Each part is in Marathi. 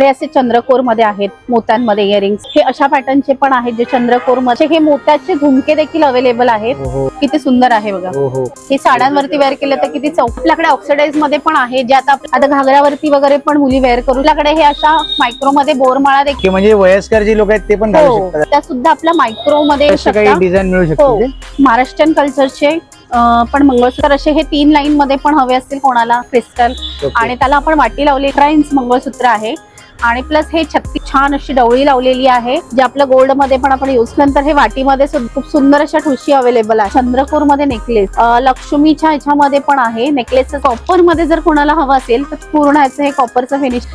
हे असे चंद्रकोरमध्ये आहेत मोत्यांमध्ये इयरिंग्स हे अशा पॅटर्नचे पण आहेत जे चंद्रकोरमध्ये हे मोत्याचे झुमके देखील अवेलेबल आहेत. हो हो. किती सुंदर आहे बघा. हो हो. साड्यांवरती वेअर केलं तर किती चौक आपल्याकडे ऑक्सिडाईजमध्ये पण आहे जे आता आता घागऱ्यावरती वगैरे पण मुली वेअर करू. आपल्याकडे हे अशा मायक्रो मध्ये बोरमाळा देखील म्हणजे वयस्कर जी लोक आहेत ते पण त्या सुद्धा आपल्या मायक्रो मध्ये. डिझाईन मिळू शकते महाराष्ट्रीयन कल्चरचे पण मंगळसूत्र असे हे तीन लाईन मध्ये पण हवे असतील कोणाला क्रिस्टल आणि त्याला आपण वाटी लावली. ट्राईन्स मंगळसूत्र आहे. आणि प्लस हे छत्ती छान अशी डवळी लावलेली आहे जे आपलं गोल्डमध्ये पण आपण युज नंतर हे वाटीमध्ये खूप सुंदर अशा ठुशी अवेलेबल आहे. चंद्रकोरमध्ये नेकलेस लक्ष्मीच्या ह्याच्यामध्ये पण आहे. नेकलेस कॉपरमध्ये जर कोणाला हवं असेल तर पूर्ण ह्याचं हे कॉपरचं फिनिश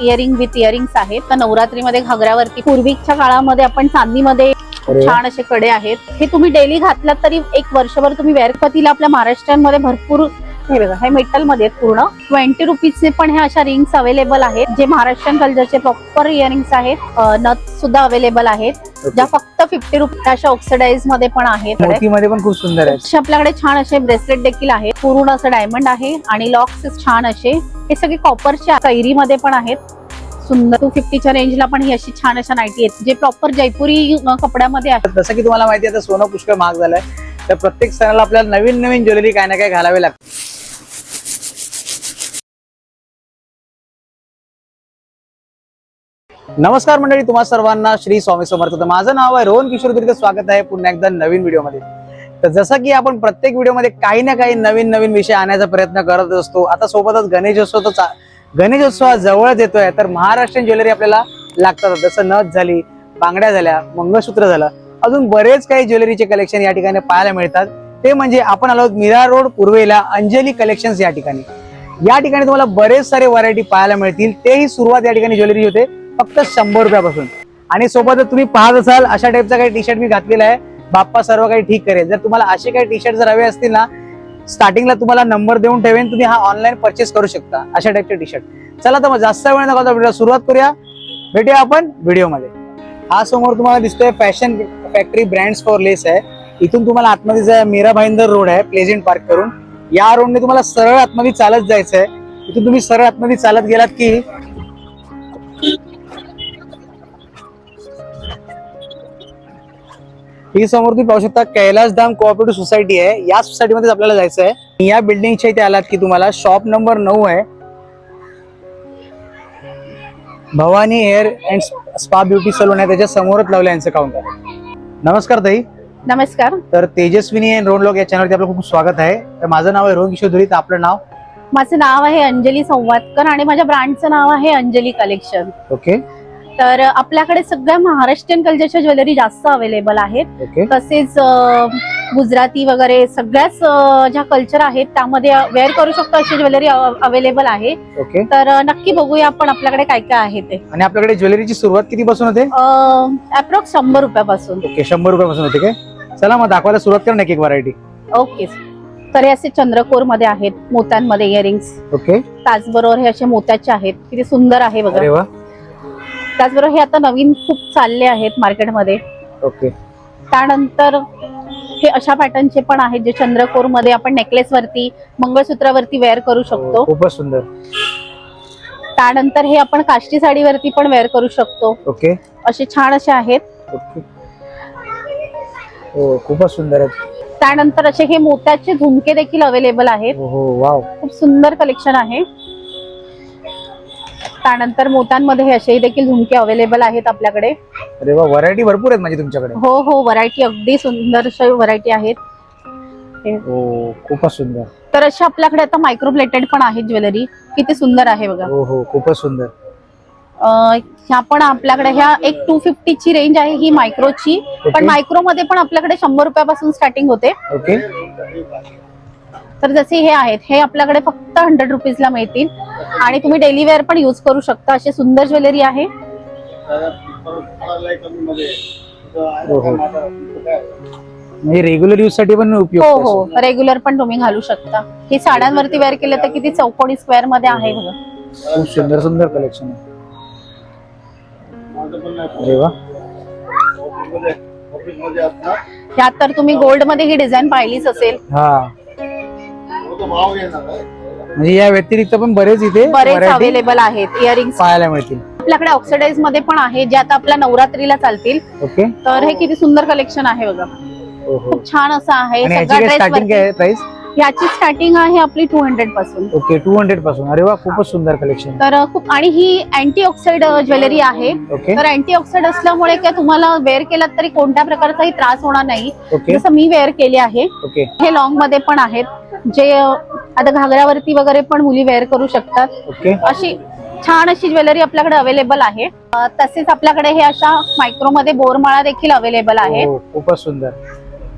इयरिंग विथ इयरिंग्स आहेत. तर नवरात्रीमध्ये घागऱ्यावरती पूर्वीच्या काळामध्ये आपण चांदीमध्ये. छान असे कडे आहेत. हे तुम्ही डेली घातलात तरी एक वर्षभर तुम्ही वेअर पतीला आपल्या महाराष्ट्रामध्ये भरपूर हे बघा हे मेटलमध्ये पूर्ण. ट्वेंटी रुपीजचे पण हे अशा रिंग्स अवेलेबल आहेत. जे महाराष्ट्रीयन कल्चरचे प्रॉपर इयरिंग्स आहेत. नथ सुद्धा अवेलेबल आहेत. ज्या फक्त फिफ्टी रुपये अशा ऑक्सिडाईजमध्ये पण आहेत. मोतीमध्ये पण खूप सुंदर आहे आपल्याकडे छान असे ब्रेसलेट देखील आहेत. पूर्ण असं डायमंड आहे आणि लॉक्स छान असे. हे सगळे कॉपरच्या कैरीमध्ये पण आहेत. सुंदर. टू फिफ्टीच्या रेंजला पण ही अशी छान अशा नाईटी आहेत. जे प्रॉपर जयपुरी कपड्यामध्ये आहेत. जसं की तुम्हाला माहिती आहे सोनं पुष्कळ महाग झालंय. तर प्रत्येक सणाला आपल्याला नवीन नवीन ज्वेलरी काय ना काय घालावे लागते. नमस्कार मंडळी तुम्हा सर्वांना श्री स्वामी समर्थ. तर माझं नाव आहे रोहन किशोर दुर्ग. स्वागत आहे पुन्हा एकदा नवीन व्हिडिओमध्ये. तर जसं की आपण प्रत्येक व्हिडिओमध्ये काही ना काही नवीन नवीन विषय आणण्याचा प्रयत्न करत असतो. आता सोबतच गणेशोत्सव तर गणेशोत्सव जवळच येतोय. तर महाराष्ट्रीयन ज्वेलरी आपल्याला लागतात. जसं नथ झाली बांगड्या झाल्या मंगळसूत्र झालं. अजून बरेच काही ज्वेलरीचे कलेक्शन या ठिकाणी पाहायला मिळतात. ते म्हणजे आपण आलो मीरा रोड पूर्वेला अंजली कलेक्शन या ठिकाणी. या ठिकाणी तुम्हाला बरेच सारे व्हरायटी पाहायला मिळतील. तेही सुरुवात या ठिकाणी ज्वेलरी होते फक्त शंभर रुपयापासून. आणि सोबत तुम्ही पाहत असाल अशा टाईपचा काही टी शर्ट मी घातलेला आहे. बाप्पा सर्व काही ठीक करेल. जर तुम्हाला असे काही टी शर्ट जर हवे असतील ना स्टार्टिंगला तुम्हाला नंबर देऊन ठेवेन तुम्ही हा ऑनलाईन परचेस करू शकता अशा टाईपचे टी शर्ट चला तर मग जास्त वेळ नका व्हिडिओ सुरुवात करूया. भेटूया आपण व्हिडिओमध्ये हा समोर तुम्हाला दिसतोय fashion factory brands for less आहे. इथून तुम्हाला आतमध्ये जाय मीरा भाईंदर रोड आहे प्लेझेंट पार्क करून. या रोडने तुम्हाला सरळ आतमध्ये चालत जायचं आहे इथून तुम्ही सरळ आतमध्ये चालत गेलात की ही समोर तुम्ही पाहू शकता कैलासधाम कोऑपरेटिव्ह सोसायटी आहे. या सोसायटीमध्ये आपल्याला जायचं आहे या बिल्डिंगच्या इथे आलात की तुम्हाला शॉप नंबर नऊ आहे. Bhavani hair and spa beauty salon आहे त्याच्या समोरच लावलं यांचं काउंटर नमस्कार ताई. नमस्कार. तर तेजस्विनी अँड रोड लॉग या चॅनलवरती आपलं खूप स्वागत आहे. तर माझं नाव आहे रोहन किशोर धुरी तर आपलं नाव? माझं नाव आहे अंजली संवादकर आणि माझ्या ब्रँडचं नाव आहे अंजली कलेक्शन ओके तर आपल्याकडे सगळ्या महाराष्ट्रीयन कल्चरच्या ज्वेलरी जास्त अवेलेबल आहेत. तसेच गुजराती वगैरे सगळ्याच ज्या कल्चर आहेत त्यामध्ये वेअर करू शकतो अशी ज्वेलरी अवेलेबल आहे. तर नक्की बघूया आपण आपल्याकडे काय काय आहे ते. आणि आपल्याकडे ज्वेलरीची सुरुवात किती पासून होते अप्रॉक्स शंभर रुपयापासून. ओके शंभर रुपयापासून होते काय चला मग दाखवायला सुरुवात करा ना एक व्हरायटी ओके. तर हे असे चंद्रकोरमध्ये आहेत मोत्यांमध्ये इयरिंग्स ओके. त्याचबरोबर हे असे मोत्याचे आहेत. किती सुंदर आहे बघा. त्याचबरोबर हे आता नवीन खूप चालले आहेत मार्केटमध्ये. ओके. त्यानंतर हे अशा पॅटर्नचे पण आहेत जे चंद्रकोरमध्ये आपण नेकलेस वरती मंगळसूत्रावरती वेअर करू शकतो. हो, खूपच सुंदर. त्यानंतर हे आपण काष्टी साडीवरती पण वेअर करू शकतो. ओके. असे छान असे आहेत. ओके. हो खूपच सुंदर आहेत. त्यानंतर असे हे मोत्याचे झुमके देखील अवेलेबल आहेत. हो हो वाव. खूप सुंदर कलेक्शन आहे. त्यानंतर मोत्यांमध्ये असे देखील झुमके अवेलेबल आहेत आपल्याकडे. अरे वा व्हरायटी भरपूर आहेत म्हणजे तुमच्याकडे. हो हो व्हरायटी अगदी सुंदर व्हरायटी आहेत. हो. खूपच सुंदर. तर अशा आपल्याकडे आता मायक्रो प्लेटेड पण आहेत ज्वेलरी. किती सुंदर आहे बघा. हो हो खूपच सुंदर. अं, ह्या पण आपल्याकडे ह्या एक टू ची रेंज आहे ही मायक्रोची पण. मायक्रो मध्ये पण आपल्याकडे शंभर रुपयापासून स्टार्टिंग होते. ओके. तर जसे हे आहेत हे आपल्याकडे फक्त हंड्रेड रुपीजला मिळतील. आणि तुम्ही डेली वेअर पण युज करू शकता. असे सुंदर ज्वेलरी आहे. हो हो. म्हणजे रेग्युलर यूजसाठी पण हो उपयोग हो. रेग्युलर पण तुम्ही घालू शकता. हे साड्यांवरती वेअर केलं तर किती चौकोनी स्क्वेअरमध्ये आहे बघा. खूप सुंदर सुंदर कलेक्शन आहे. अरे वा. ह्यात तर तुम्ही गोल्डमध्ये ही डिझाईन पाहिलीच असेल. हा. म्हणजे या व्यतिरिक्त पण बरेच इथे बरेच variety अवेलेबल आहेत इयरिंग्स पाहायला मिळतील. आपल्याकडे ऑक्सिडाईजमध्ये पण आहे जे आता आपल्या नवरात्रीला चालतील. ओके. तर हे किती सुंदर कलेक्शन आहे बघा. ओहो. खूप छान असं आहे आणि याची सगळा काय ड्रेस स्टार्टिंग काय प्राइस याची स्टार्टिंग आहे आपली टू हंड्रेडपासून. ओके टू हंड्रेडपासून. अरे वा खूपच सुंदर कलेक्शन तर खूप आणि ही अँटी ऑक्साइड ज्वेलरी आहे. ओके. तर अँटी ऑक्साइड असल्यामुळे काय तुम्हाला वेअर केलात तरी कोणत्या प्रकारचाही त्रास होणार नाही. ओके. जसं मी वेअर केली आहे. ओके. हे लॉंगमध्ये पण आहेत. जे आता घागऱ्यावरती वगैरे पण मुली वेअर करू शकतात. अशी छान अशी ज्वेलरी आपल्याकडे अवेलेबल आहे. तसेच आपल्याकडे हे अशा मायक्रोमध्ये बोरमाळा देखील अवेलेबल आहे. हो, खूपच सुंदर.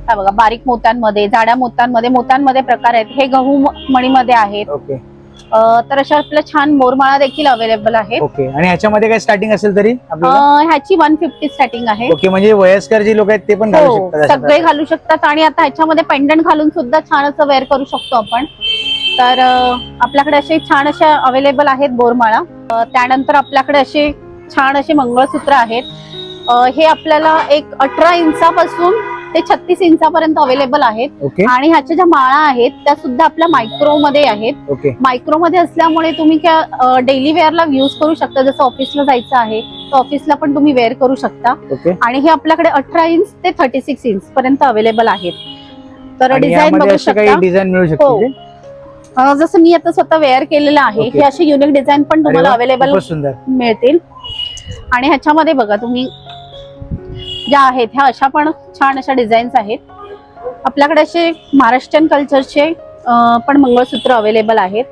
हा बघा बारीक मोत्यांमध्ये जाड्या मोत्यांमध्ये मोत्यांमध्ये प्रकार आहेत. हे गहू मणीमध्ये आहेत. तर अशा आपल्या छान बोरमाळा देखील अवेलेबल आहेत. ओके. आणि ह्याच्यामध्ये काय स्टार्टिंग असेल तरी आपल्याला? ह्याची वन फिफ्टी स्टार्टिंग आहे. ओके म्हणजे वयस्कर जे लोक आहेत ते पण घालू हो शकतात अशा सगळे घालू शकतात आणि आता ह्याच्यामध्ये पेंडंट घालून सुद्धा छान असं वेअर करू शकतो आपण. तर अ, आपल्याकडे असे छान अशा अवेलेबल आहेत बोरमाळा अ, त्यानंतर आपल्याकडे असे छान असे मंगळसूत्र आहेत. अ, हे आपल्याला एक अठरा इंचापासून ते छत्तीस इंचापर्यंत अवेलेबल आहेत. आणि ह्याच्या ज्या माळा आहेत त्या सुद्धा आपल्या मायक्रो मध्ये आहेत. मायक्रो मध्ये असल्यामुळे तुम्ही डेली वेअरला यूज करू शकता. जसं ऑफिसला जायचं आहे तर ऑफिसला पण तुम्ही वेअर करू शकता. आणि हे आपल्याकडे अठरा इंच ते थर्टी सिक्स इंच पर्यंत अवेलेबल आहेत. तर डिझाईन बघू अशी शकता. डिझाईन मिळू हो. शकते जसं मी आता स्वतः वेअर केलेलं आहे. हे असे युनिक डिझाईन पण तुम्हाला अवेलेबल मिळतील. आणि ह्याच्यामध्ये बघा तुम्ही ज्या आहेत ह्या अशा पण छान अशा डिझाईन्स आहेत. आपल्याकडे असे महाराष्ट्रीयन कल्चरचे पण मंगळसूत्र अवेलेबल आहेत.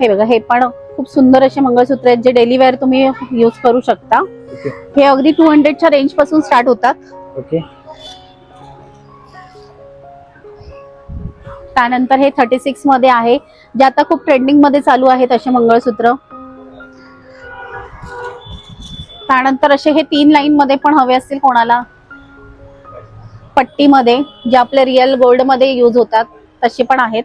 हे बघा हे पण खूप सुंदर असे मंगळसूत्र आहेत जे डेली वेअर तुम्ही युज करू शकता. हे अगदी टू हंड्रेडच्या रेंजपासून स्टार्ट होतात. ओके. त्यानंतर हे थर्टी सिक्समध्ये आहे. जे आता खूप ट्रेंडिंगमध्ये चालू आहेत असे मंगळसूत्र. त्यानंतर असे हे तीन लाईन मध्ये पण हवे असतील कोणाला. पट्टीमध्ये जे आपले रिअल गोल्डमध्ये युज होतात तसे पण आहेत.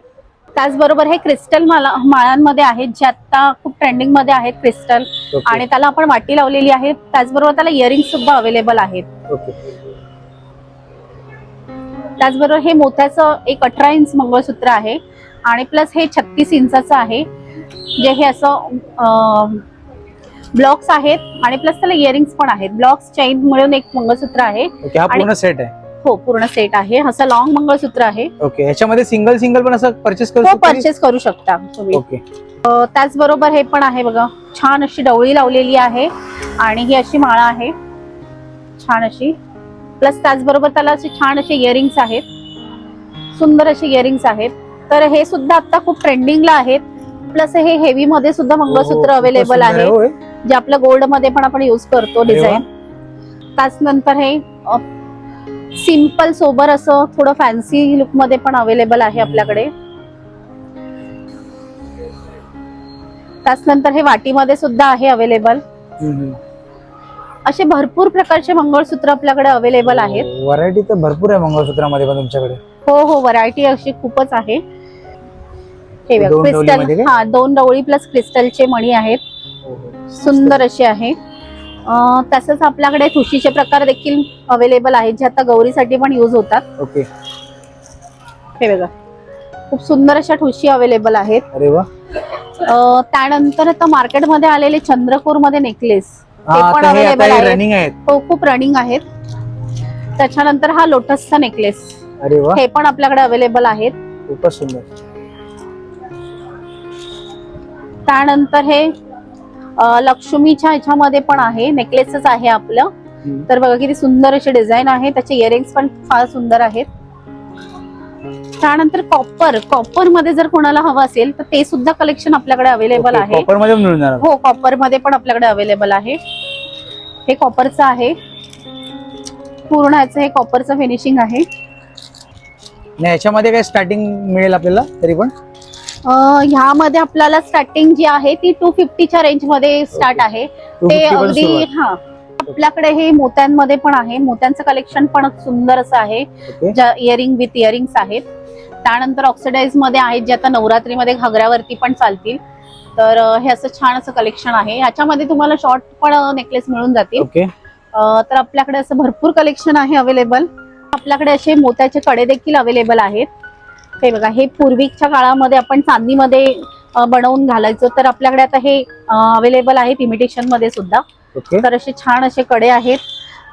त्याचबरोबर हे क्रिस्टल माला माळांमध्ये आहेत जे आता खूप ट्रेंडिंगमध्ये आहेत क्रिस्टल आणि त्याला आपण वाटी लावलेली आहे. त्याचबरोबर त्याला इयरिंग सुद्धा अवेलेबल आहेत. त्याचबरोबर हे मोत्याचं एक अठरा इंच मंगळसूत्र आहे. आणि प्लस हे छत्तीस इंचाचं आहे. जे हे असं ब्लॉक्स आहेत आणि प्लस त्याला इयरिंग्स पण आहेत. ब्लॉक्स चैन मिळून एक मंगळसूत्र आहे. ओके हा आणि- पूर्ण सेट आहे. हो पूर्ण सेट आहे. असं लॉंग मंगळसूत्र आहे. ओके ह्याच्यामध्ये सिंगल सिंगल पण असं परचेस करू हो शकतो? परचेस करू शकता तुम्ही. ओके. अ, त्याचबरोबर हे पण आहे बघा. छान अशी डवळी लावलेली आहे आणि ही अशी माळा आहे. छान अशी. प्लस त्याचबरोबर त्याला असे छान असे इयरिंग्स आहेत. सुंदर असे इयरिंग्स आहेत. तर हे सुद्धा आता खूप ट्रेंडिंगला आहेत. प्लस हे हेवी मध्ये सुद्धा हो, मंगळसूत्र अवेलेबल आहे आहे जे आपलं गोल्डमध्ये पण आपण युज करतो. डिझाईन त्याचनंतर हे सिंपल सोबर असं थोडं फॅन्सी लुकमध्ये पण अवेलेबल आहे आपल्याकडे. त्याचनंतर हे वाटीमध्ये सुद्धा आहे अवेलेबल असे भरपूर प्रकारचे मंगळसूत्र आपल्याकडे अवेलेबल आहेत. व्हरायटी तर भरपूर आहे मंगळसूत्रामध्ये पण तुमच्याकडे. हो हो व्हरायटी अशी खूपच आहे. हे बघा, दोन क्रिस्टल? हा दोन डवळी प्लस क्रिस्टलचे मणी आहेत. सुंदर असे आहे. तसंच आपल्याकडे ठुशीचे प्रकार देखील अवेलेबल आहेत जे आता गौरीसाठी पण युज होतात. ओके. हे बघा. खूप सुंदर अशा ठुशी अवेलेबल आहेत. अरे वा. त्यानंतर आता मार्केटमध्ये आलेले चंद्रकोरमध्ये नेकलेस ते हा, पण अवेलेबल आहेत. रनिंग आहेत. हो खूप रनिंग आहेत. त्याच्यानंतर हा लोटसचा नेकलेस अरे वा. हे पण आपल्याकडे अवेलेबल आहेत. खूपच सुंदर. त्यानंतर हे लक्ष्मीच्या ह्याच्यामध्ये पण आहे नेकलेसच आहे आपलं. तर बघा किती सुंदर असे डिझाईन आहे त्याचे इयरिंग्स पण फार सुंदर आहेत. त्यानंतर कॉपर कॉपरमध्ये जर कोणाला हवं असेल तर ते सुद्धा कलेक्शन आपल्याकडे अवेलेबल आहे. कॉपरमध्ये हो कॉपरमध्ये पण आपल्याकडे अवेलेबल आहे. हे कॉपरचं आहे. पूर्ण ह्याचं हे कॉपरचं फिनिशिंग आहे. आणि ह्याच्यामध्ये काय स्टार्टिंग मिळेल आपल्याला तरी पण? ह्यामध्ये आपल्याला स्टार्टिंग जी आहे ती टू फिफ्टीच्या रेंजमध्ये स्टार्ट. आहे. 250 ते अगदी. हा. आपल्याकडे हे मोत्यांमध्ये पण आहे. मोत्यांचं कलेक्शन पण सुंदर असं आहे. इयरिंग विथ इयरिंग्स आहेत. त्यानंतर ऑक्सिडाईजमध्ये आहेत जे आता नवरात्रीमध्ये घागऱ्यावरती पण चालतील. तर हे असं छान असं कलेक्शन आहे. ह्याच्यामध्ये तुम्हाला शॉर्ट पण नेकलेस मिळून जातील. तर आपल्याकडे असं भरपूर कलेक्शन आहे अवेलेबल आपल्याकडे असे मोत्याचे कडे देखील अवेलेबल आहेत. हे बघा हे पूर्वीच्या काळामध्ये आपण चांदीमध्ये बनवून घालायचं तर आपल्याकडे आता हे अवेलेबल आहेत इमिटेशनमध्ये सुद्धा. ओके. तर असे छान असे कडे आहेत.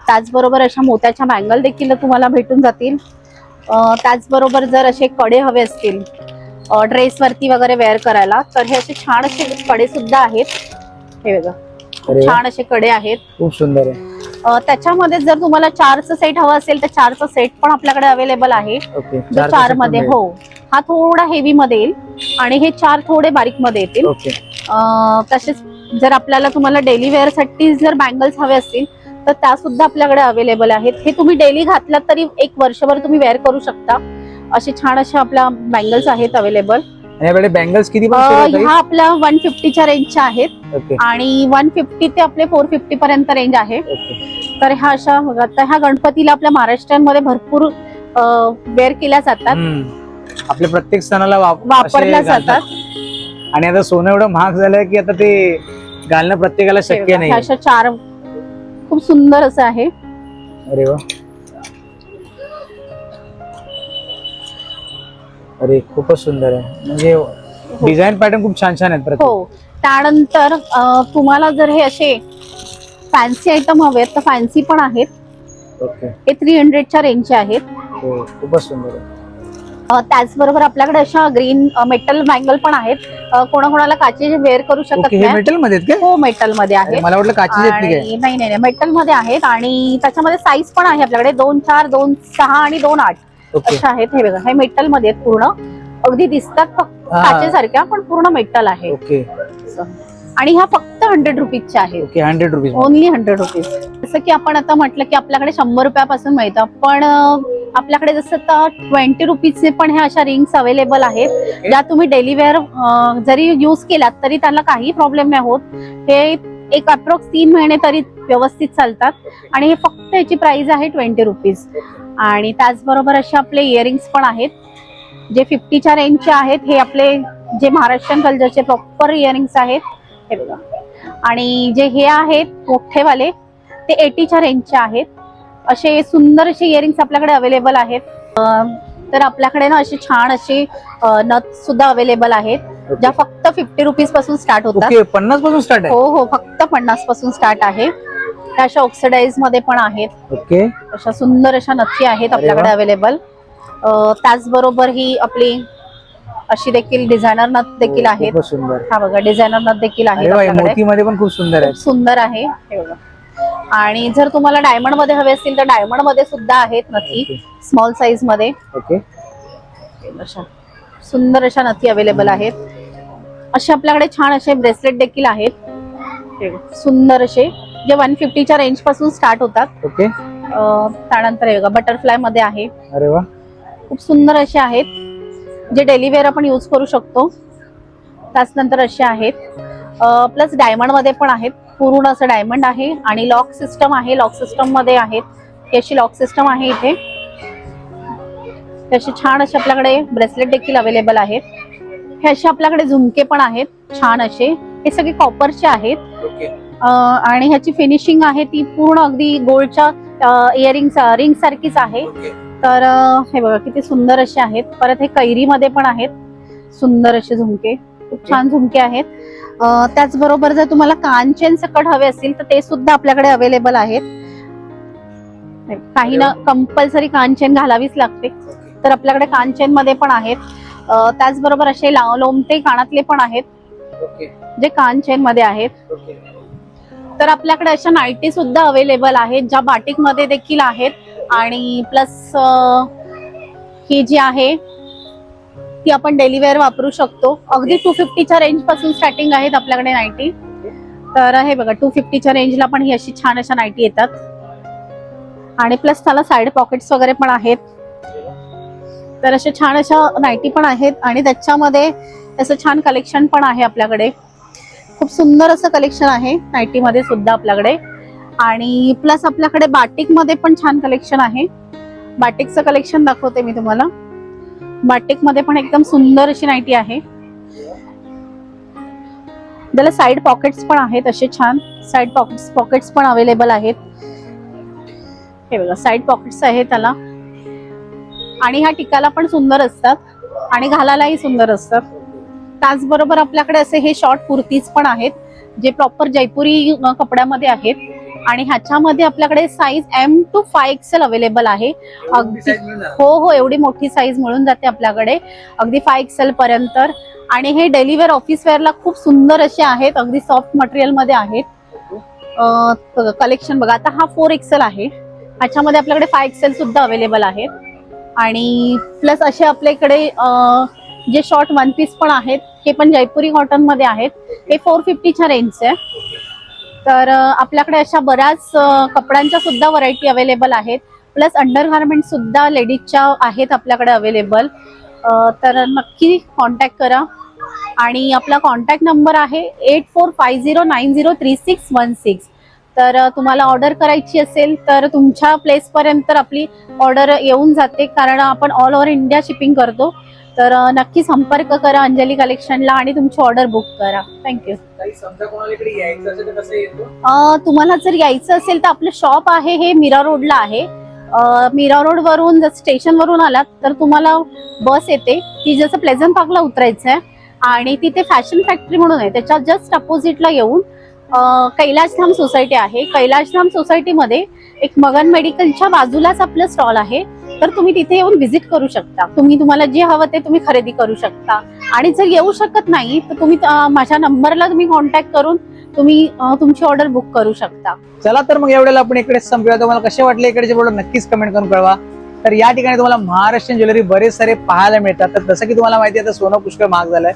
त्याचबरोबर अशा मोत्याच्या बँगल देखील तुम्हाला भेटून जातील. त्याचबरोबर जर असे कडे हवे असतील ड्रेस वरती वगैरे वेअर करायला तर हे असे छान असे कडे सुद्धा आहेत. हे बघा. छान असे कडे आहेत. खूप सुंदर आहे. त्याच्यामध्ये जर तुम्हाला चारचं सेट हवं असेल तर चारचं सेट पण आपल्याकडे अवेलेबल आहे. चारमध्ये हो. हा थोडा हेवी मध्ये येईल आणि हे चार थोडे बारीकमध्ये येतील तसेच जर आपल्याला तुम्हाला डेली वेअरसाठी जर बँगल्स हवे असतील तर त्या सुद्धा आपल्याकडे अवेलेबल आहेत. हे तुम्ही डेली घातलात तरी एक वर्षभर तुम्ही वेअर करू शकता. असे छान असे आपल्या बँगल्स आहेत अवेलेबल याकडे बँगल्स किती ह्या आपल्या वन फिफ्टीच्या रेंजच्या आहेत. आणि वन फिफ्टी ते आपले फोर फिफ्टी पर्यंत रेंज आहे. तर ह्या अशा तर ह्या गणपतीला आपल्या महाराष्ट्रामध्ये भरपूर वेअर केल्या जातात. आपल्या प्रत्येक सणाला वाप- वापरल्या. जातात. आणि आता सोनं एवढं महाग झालंय की आता ते घालणं प्रत्येकाला शक्य नाही. अशा चार खूप सुंदर असं आहे. अरे वा. अरे खूपच सुंदर आहे. म्हणजे डिझाईन पॅटर्न खूप छान छान आहेत प्रत्येक. हो. त्यानंतर अं, तुम्हाला जर हे असे फॅन्सी आयटम हवेत तर फॅन्सी पण आहेत. ओके. हे थ्री हंड्रेडच्या रेंजचे आहेत. हो खूपच सुंदर आहे. अं, त्याचबरोबर आपल्याकडे अशा ग्रीन मेटल बँगल पण आहेत. अं, कोणाकोणाला काचेचे वेअर करू शकत ओके हे नाही. मेटलमध्ये आहेत हो मेटलमध्ये अरे, आहे मला वाटलं काचेचे आहेत की काय? आणि नाही नाही नाही मेटलमध्ये आहेत. आणि त्याच्यामध्ये साईज पण आहे आपल्याकडे. दोन चार दोन सहा आणि दोन आठ. अशा आहेत हे बघा. हे मेटलमध्ये आहेत पूर्ण. अगदी दिसतात फक्त. काचेसारख्या पण पूर्ण मेटल आहे. ओके आणि ह्या फक्त हंड्रेड रुपीजच्या आहेत. Okay hundred rupees only hundred rupees जसं की आपण आता म्हटलं की आपल्याकडे शंभर रुपयापासून मिळतं पण आपल्याकडे जसं तर ट्वेंटी रुपीजचे पण ह्या अशा रिंग्स अवेलेबल आहेत ज्या तुम्ही डेली वेअर जरी युज केलात तरी त्याला काही प्रॉब्लेम नाही होत. हे एक अप्रोक्स तीन महिने तरी व्यवस्थित चालतात. आणि हे फक्त याची प्राइस आहे ट्वेंटी रुपीज आणि त्याचबरोबर असे आपले इयरिंग्स पण आहेत. जे फिफ्टीच्या रेंजचे आहेत हे आपले जे महाराष्ट्रीयन कल्चरचे प्रॉपर इयरिंग्स आहेत. हे बघा. आणि जे हे आहेत मोठेवाले ते एटीच्या रेंजचे आहेत. असे सुंदर असे इयरिंग्स आपल्याकडे अवेलेबल आहेत. तर आपल्याकडे ना असे छान असे नथ सुद्धा अवेलेबल आहेत ज्या फक्त फिफ्टी रुपीजपासून स्टार्ट होतात. ओके पन्नासपासून स्टार्ट आहे? हो हो फक्त पन्नासपासून स्टार्ट आहे. त्या अशा ऑक्सिडाईजमध्ये पण आहेत. ओके अशा सुंदर अशा नथी आहेत आपल्याकडे. अवेलेबल त्याचबरोबर ही आपली अशी देखील डिझायनर नथ देखील हो, आहेत. हा बघा डिझायनर नथ देखील मध्ये पण खूप सुंदर आहे सुंदर आहे. हे बघा. आणि जर तुम्हाला डायमंडमध्ये हवे असतील तर डायमंडमध्ये सुद्धा आहेत नथी. स्मॉल साईजमध्ये. ओके अशा सुंदर अशा नथी अवेलेबल आहेत. असे आपल्याकडे छान असे ब्रेसलेट देखील आहेत. सुंदर असे. जे वन फिफ्टीच्या रेंजपासून स्टार्ट होतात. ओके त्यानंतर हे बघा बटरफ्लायमध्ये आहे. अरे वा. खूप सुंदर असे आहेत. जे डेली वेअर आपण यूज करू शकतो. त्याचनंतर असे आहेत. प्लस डायमंडमध्ये पण आहेत. पूर्ण असं डायमंड आहे आणि लॉक सिस्टम आहे. लॉक सिस्टममध्ये आहेत. ही अशी लॉक सिस्टम आहे इथे. असे छान असे आपल्याकडे ब्रेसलेट देखील अवेलेबल आहेत. हे असे आपल्याकडे झुमके पण आहेत. छान असे. हे सगळे कॉपरचे आहेत. आणि ह्याची फिनिशिंग आहे ती पूर्ण अगदी गोल्डच्या इयरिंग रिंग सारखीच आहे. तर हे बघा किती सुंदर असे आहेत. परत हे कैरीमध्ये पण आहेत. सुंदर असे झुमके. खूप छान झुमके आहेत. त्याचबरोबर जर तुम्हाला कांचेन सकट हवे असतील तर ते सुद्धा आपल्याकडे अवेलेबल आहेत. काही ना कंपल्सरी कांचेन घालावीच लागते. तर आपल्याकडे कांचेन मध्ये पण आहेत. त्याचबरोबर असे ला- लोमटे कानातले पण आहेत जे कांचेन मध्ये आहेत तर आपल्याकडे अशा नाईटी सुद्धा अवेलेबल आहेत ज्या बाटिकमध्ये देखील आहेत. आणि प्लस ही जी आहे ती आपण डेली वेअर वापरू शकतो. अगदी टू फिफ्टीच्या रेंजपासून स्टार्टिंग आहेत आपल्याकडे नाईटी तर हे बघा टू फिफ्टीच्या रेंजला पण ही अशी छान अशा नाईटी येतात. आणि प्लस त्याला साईड पॉकेट्स वगैरे पण आहेत. तर अशा छान अशा नाईटी पण आहेत आणि त्याच्यामध्ये असं छान कलेक्शन पण आहे आपल्याकडे. खूप सुंदर असं कलेक्शन आहे नाईटी मध्ये सुद्धा आपल्याकडे. आणि प्लस आपल्याकडे बाटिकमध्ये पण छान कलेक्शन आहे. बाटिकचं कलेक्शन दाखवते मी तुम्हाला. बाटेकमध्ये पण एकदम सुंदर अशी नाईटी आहे. त्याला साईड पॉकेट्स पण आहेत असे छान. साईड पॉकेट्स पॉकेट्स पण अवेलेबल आहेत. हे बघा साईड पॉकेट्स आहेत त्याला. आणि ह्या टिकाला पण सुंदर असतात. आणि घालायलाही सुंदर असतात. त्याचबरोबर आपल्याकडे असे हे शॉर्ट कुर्तीज पण आहेत जे प्रॉपर जयपुरी कपड्यामध्ये आहेत. आणि ह्याच्यामध्ये आपल्याकडे size M two five XL available आहे. अगदी हो हो एवढी मोठी साईज मिळून जाते आपल्याकडे. अगदी फाय एक्सेल पर्यंत. आणि हे डेली वेअर ऑफिस वेअरला खूप सुंदर असे आहेत. अगदी सॉफ्ट मटेरियलमध्ये आहेत. कलेक्शन बघा आता हा फोर एक्सेल आहे. ह्याच्यामध्ये आपल्याकडे फाय एक्सेल सुद्धा अवेलेबल आहेत आणि प्लस असे आपल्याकडे जे शॉर्ट वन पीस पण आहेत हे पण जयपुरी कॉटनमध्ये आहेत. हे फोर फिफ्टीच्या रेंजचे आहे. तर आपल्याकडे अशा बऱ्याच कपड्यांच्या सुद्धा व्हरायटी अवेलेबल आहेत. प्लस अंडर गार्मेंट सुद्धा लेडीजच्या आहेत आपल्याकडे अवेलेबल तर नक्की कॉन्टॅक्ट करा. आणि आपला कॉन्टॅक्ट नंबर आहे eight four five zero nine zero three six one six तर तुम्हाला ऑर्डर करायची असेल तर तुमच्या प्लेसपर्यंत आपली ऑर्डर येऊन जाते. कारण आपण ऑल ओव्हर इंडिया शिपिंग करतो. तर नक्की संपर्क करा अंजली कलेक्शनला आणि तुमची ऑर्डर बुक करा. थँक्यू तुम्हाला जर यायचं असेल तर आपलं शॉप आहे हे मीरा रोडला आहे. मीरा रोड वरून जर स्टेशन वरून आलात तर तुम्हाला बस येते. ती जसं प्लेझंट पार्कला उतरायचं आहे आणि तिथे फॅशन फॅक्टरी म्हणून आहे. त्याच्या जस्ट अपोजिटला येऊन कैलाशधाम सोसायटी आहे. कैलाशधाम सोसायटीमध्ये एक मगन मेडिकलच्या बाजूलाच आपलं स्टॉल आहे. तर तुम्ही तिथे येऊन व्हिजिट करू शकता. तुम्ही तुम्हाला जे हवं ते तुम्ही खरेदी करू शकता. आणि जर येऊ शकत नाही तर तुम्ही माझ्या नंबरला तुम्ही कॉन्टॅक्ट करून तुम्ही तुमची ऑर्डर बुक करू शकता. चला तर मग एवढ्याला आपण इकडे संपूया. तुम्हाला कसे वाटले इकडे प्रोडक्ट नक्कीच कमेंट करून कळवा. तर या ठिकाणी तुम्हाला महाराष्ट्रीयन ज्वेलरी बरेच सारे पाहायला मिळतात. तर जसं की तुम्हाला माहिती आहे आता सोनं पुष्कळ महाग झालंय.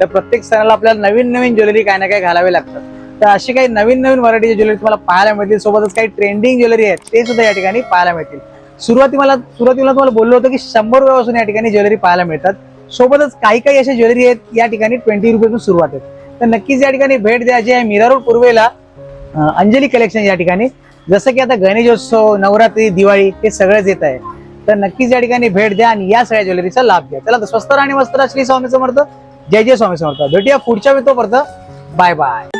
तर प्रत्येक सणाला आपल्याला नवीन नवीन ज्वेलरी काही ना काही घालावे लागतात. तर अशी काही नवीन नवीन व्हरायटीची ज्वेलरी तुम्हाला पाहायला मिळतील. सोबतच काही ट्रेंडिंग ज्वेलरी आहेत ते सुद्धा या ठिकाणी पाहायला मिळतील. सुरुवाती मला सुरुवातीला तुम्हाला बोललो होतो की शंभर रुपयापासून या ठिकाणी ज्वेलरी पाहायला मिळतात. सोबतच काही काही अशा ज्वेलरी आहेत या ठिकाणी ट्वेंटी रुपयापासून सुरुवात आहेत. तर नक्कीच या ठिकाणी भेट द्या. जे आहे मीरा रोड पूर्वेला अंजली कलेक्शन या ठिकाणी. जसं की आता गणेशोत्सव नवरात्री दिवाळी हे सगळंच येत आहे. तर नक्कीच या ठिकाणी भेट द्या आणि या सगळ्या ज्वेलरीचा लाभ घ्या. चला तर स्वस्त आणि मस्त श्री स्वामी समर्थ. जय जय स्वामी समर्थ. भेटूया पुढच्या वेळी तोपर्यंत. Bye bye